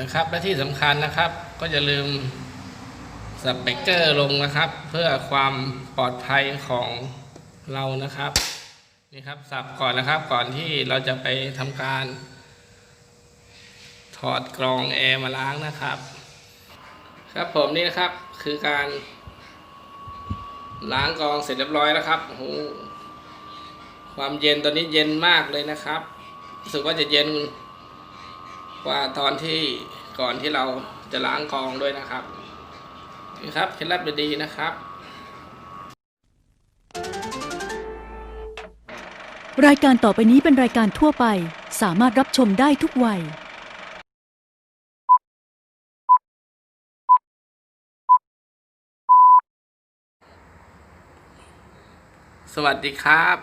นะครับ และที่สำคัญนะครับ ก็อย่าลืมสเปกเกอร์ลงนะครับ เพื่อความปลอดภัยของเรานะครับนี่ครับสับก่อนนะครับก่อนที่เราจะไปทำการ ถอดกรองแอร์มาล้างนะครับ ครับผมนี่นะครับคือการ ล้างกรองเสร็จเรียบร้อยแล้วครับโอ้โหความเย็นตอนนี้เย็นมากเลยนะครับรู้สึกว่าจะเย็น ว่าตอนที่ก่อนที่เราจะล้างกรองด้วยนะครับนี่ครับเคล็ดลับดีๆนะครับ รายการต่อไปนี้เป็นรายการทั่วไป สามารถรับชมได้ทุกวัย สวัสดีครับ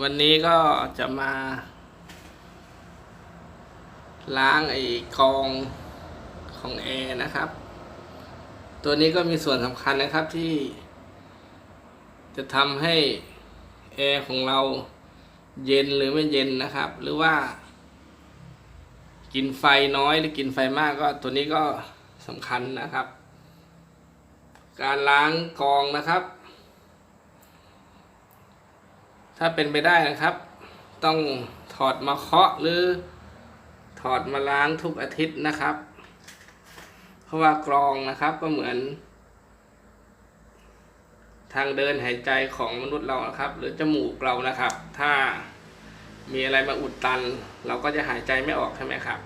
วันนี้ก็จะมา ล้างไอ้กองของแอร์นะครับ ตัวนี้ก็มีส่วนสำคัญนะครับที่ จะทำให้แอร์ของเราเย็นหรือไม่เย็นนะครับ หรือว่า กินไฟน้อยหรือกินไฟมากก็ตัวนี้ก็สำคัญนะครับ การล้างกองนะครับ ถ้าเป็นไปได้นะครับ ต้องถอดมาเคาะหรือ อดมาล้างทุกอาทิตย์นะครับ เพราะว่ากรองนะครับก็เหมือน ทางเดินหายใจของมนุษย์เรานะครับ หรือจมูกเรานะครับ ถ้ามีอะไรมาอุดตัน เราก็จะหายใจไม่ออกใช่ไหมครับ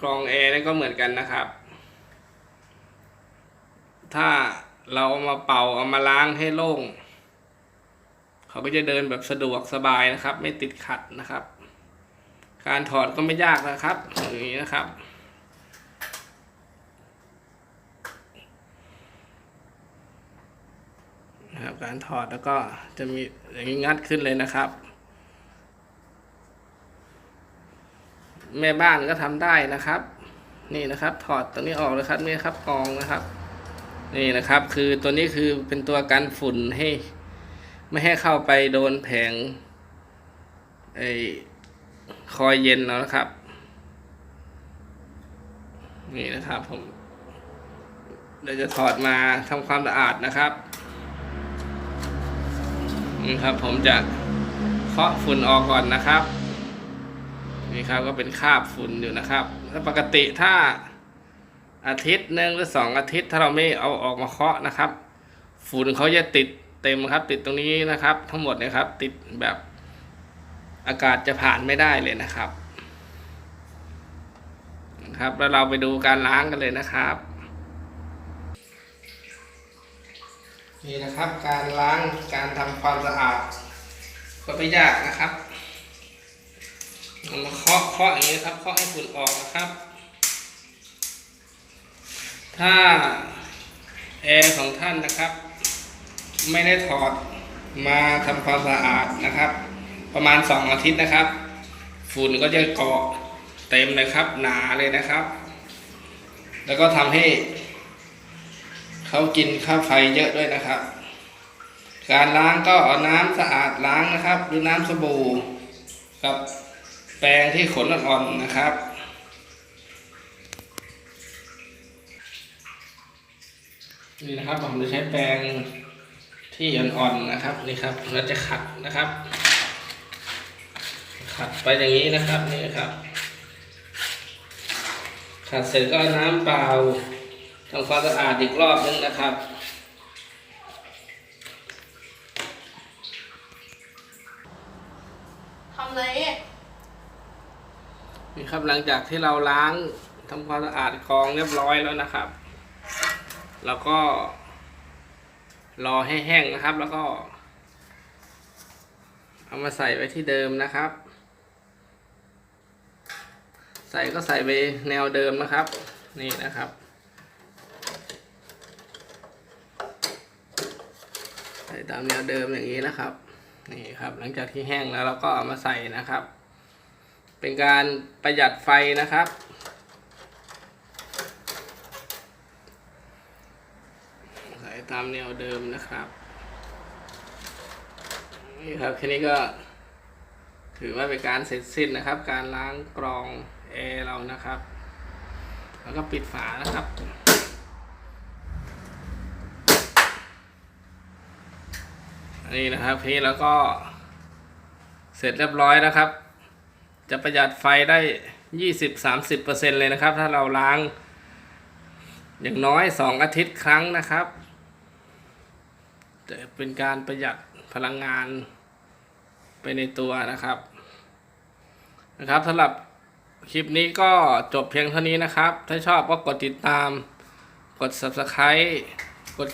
กรองแอร์นี่ก็เหมือนกันนะครับ ถ้าเราเอามาเป่าเอามาล้างให้โล่ง เขาก็จะเดินแบบสะดวกสบายนะครับ ไม่ติดขัดนะครับ การถอดก็ไม่ยากนะครับอย่างนี้นะครับนะครับ การถอดแล้วก็จะมีอย่างนี้งัดขึ้นเลยนะครับ แม่บ้านก็ทำได้นะครับ นี่นะครับ ถอดตัวนี้ออกเลยครับนี่ครับกองนะครับนี่นะครับ คือตัวนี้คือเป็นตัวกันฝุ่นให้ ไม่ให้เข้าไปโดนแผงไอ คอยเย็นแล้วนะครับ นี่นะครับผมเดี๋ยวจะถอดมาทำความสะอาดนะครับนี่ครับผมจะเคาะฝุ่นออกก่อนนะครับ นี่ครับก็เป็นคราบฝุ่นอยู่นะครับ ถ้าปกติถ้าอาทิตย์หนึ่งหรือสองอาทิตย์ ถ้าเราไม่เอาออกมาเคาะนะครับ ฝุ่นเขาจะติดเต็มครับ ติดตรงนี้นะครับ ทั้งหมดนะครับ ติดแบบ อากาศจะผ่านไม่ได้เลยนะครับครับแล้วเราไปดูการล้างกันเลยนะครับนี่นะครับการล้างการทำความสะอาดก็ไม่ยากนะครับเอามาเคาะเคาะอย่างนี้ครับเคาะให้ฝุ่นออกนะครับ ถ้าแอร์ของท่านนะครับ ไม่ได้ถอดมาทำความสะอาดนะครับ ประมาณสองอาทิตย์นะครับ ฝุ่นก็จะเกาะเต็มเลยครับ หนาเลยนะครับ แล้วก็ทำให้เขากินค่าไฟเยอะด้วยนะครับ การล้างก็เอาน้ำสะอาดล้างนะครับ หรือน้ำสบู่กับแปรงที่ขนอ่อนๆนะครับนี่นะครับผมจะใช้แปรงที่อ่อนๆนะครับนี่ครับเราจะขัดนะครับ ขัดไปอย่างนี้นะครับนี่ครับขัดเสร็จก็เอาน้ำเปล่าทำความสะอาดอีกรอบนึงนะครับทำไรนี่ครับหลังจากที่เราล้างทำความสะอาดกรองเรียบร้อยแล้วนะครับ แล้วก็ รอให้แห้งนะครับ แล้วก็ เอามาใส่ไว้ที่เดิมนะครับ ใส่ก็ใส่ไปแนวเดิมนะครับ นี่นะครับ ใส่ตามแนวเดิมอย่างนี้นะครับ นี่ครับหลังจากที่แห้งแล้วเราก็เอามาใส่นะครับ เป็นการประหยัดไฟนะครับใส่ตามแนวเดิมนะครับนี่ครับแค่นี้ก็ถือว่าเป็นการเสร็จสิ้นนะครับ การล้างกรอง แอร์เรานะครับ แล้วก็ปิดฝานะครับนี่นะครับพี่แล้วก็ เสร็จเรียบร้อยนะครับ จะประหยัดไฟได้ 20-30%เลยนะครับ ถ้าเราล้าง อย่างน้อย 2 อาทิตย์ครั้งนะครับจะเป็นการประหยัดพลังงานไปในตัวนะครับนะครับสำหรับ คลิปนี้ก็จบเพียงเท่านี้นะครับ ถ้าชอบก็กดติดตาม กด subscribe กด